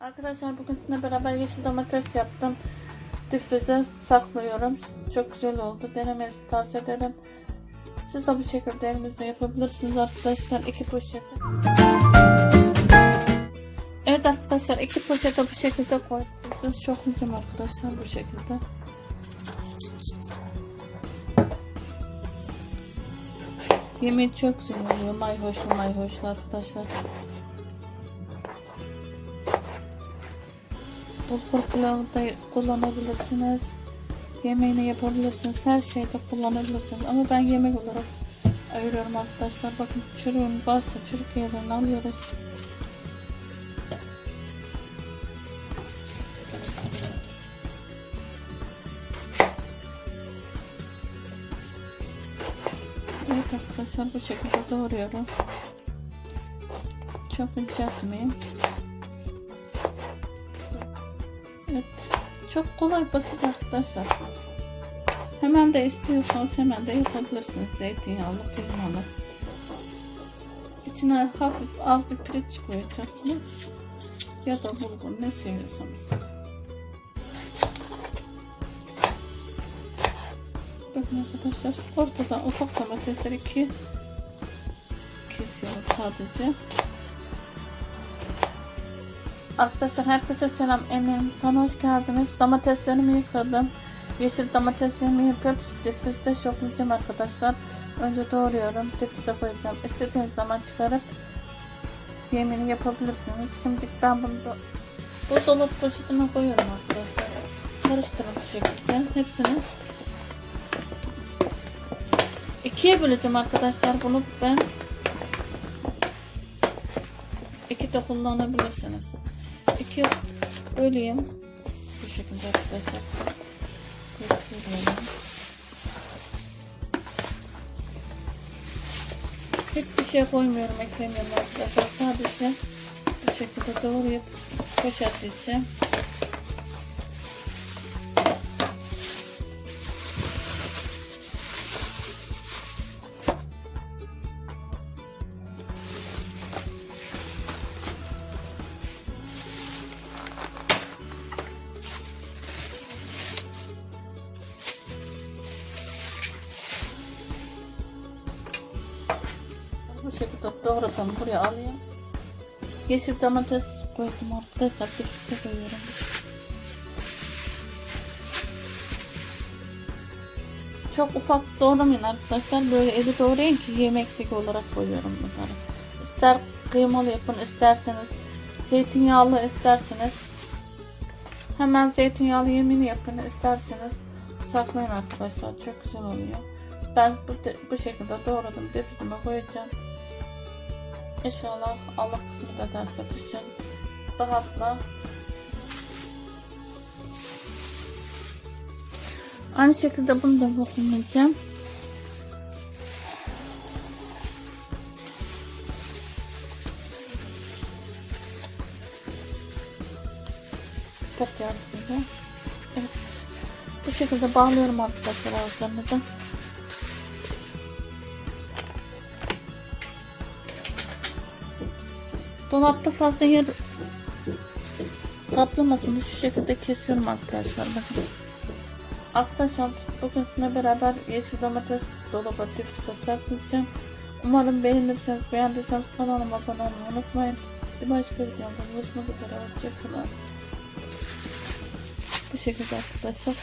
Arkadaşlar bugün sizinle beraber yeşil domates yaptım. Difrize saklıyorum. Çok güzel oldu. Denemenizi tavsiye ederim. Siz de bu şekilde evinizde yapabilirsiniz arkadaşlar. iki poşet. Evet arkadaşlar iki poşete bu şekilde. Siz çok mutluyum arkadaşlar bu şekilde. Yemeği çok güzel oluyor. Mayhoşlu mayhoşlu arkadaşlar. Bulgur pilavı da kullanabilirsiniz. Yemeğini yapabilirsiniz. Her şeyde kullanabilirsiniz. Ama ben yemek olarak ayırıyorum arkadaşlar. Bakın çürüğün varsa çürük yerini alıyoruz. Evet arkadaşlar bu şekilde doğruyorum. Çok ince yapmayın. Evet. Çok kolay basit arkadaşlar. Hemen de istiyorsanız hemen de yapabilirsiniz. Zeytinyağlı, kıymalı. İçine hafif az bir pirinç koyacaksınız. Ya da bulgur ne seviyorsanız. Bakın arkadaşlar ortadan ufak domatesleri iki kesiyorum sadece. Arkadaşlar herkese selam eminim. Sana hoş geldiniz. Domateslerimi yıkadım. Yeşil domateslerimi yıkayıp difrizde şoklayacağım arkadaşlar. Önce doğruyorum. Difrize koyacağım. İstediğiniz zaman çıkarıp yemini yapabilirsiniz. Şimdi ben bunu bu dolap poşetine koyuyorum arkadaşlar. Karıştırın bu şekilde. Hepsini ikiye böleceğim arkadaşlar. Bunu ben iki de kullanabilirsiniz. İki böleyim. Bu şekilde arkadaşlar. Gösteriyorum. Hiçbir şey koymuyorum, eklemiyorum arkadaşlar. Sadece bu şekilde doğrayıp poşetleyeceğim. Bu şekilde doğradım buraya alayım. Yeşil domates koydum arkadaşlar. Dipse koyuyorum. Çok ufak doğramayın arkadaşlar. Böyle eli doğrayın ki yemeklik olarak koyuyorum bunları. İster kıymalı yapın isterseniz zeytinyağlı isterseniz hemen zeytinyağlı yemini yapın isterseniz saklayın arkadaşlar. Çok güzel oluyor. Ben bu, bu şekilde doğradım. Defizime koyacağım. İnşallah Allah kısmet ederse kışın rahatla Aynı şekilde bunu da vakumlayacağım. Çok yardımcı. Evet. Bu şekilde bağlıyorum arkadaşlar ağızlarını da. Dolapta fazla yer kaplamasın. Şu şekilde kesiyorum arkadaşlar. Bakın. Arkadaşlar bugün sizinle beraber yeşil domates dolaba difrize saklayacağım. Umarım beğenirseniz, beğendiyseniz kanalıma abone olmayı unutmayın. Bir başka videomda buluşmak üzere. Hoşçakalın. Şekilde arkadaşlar.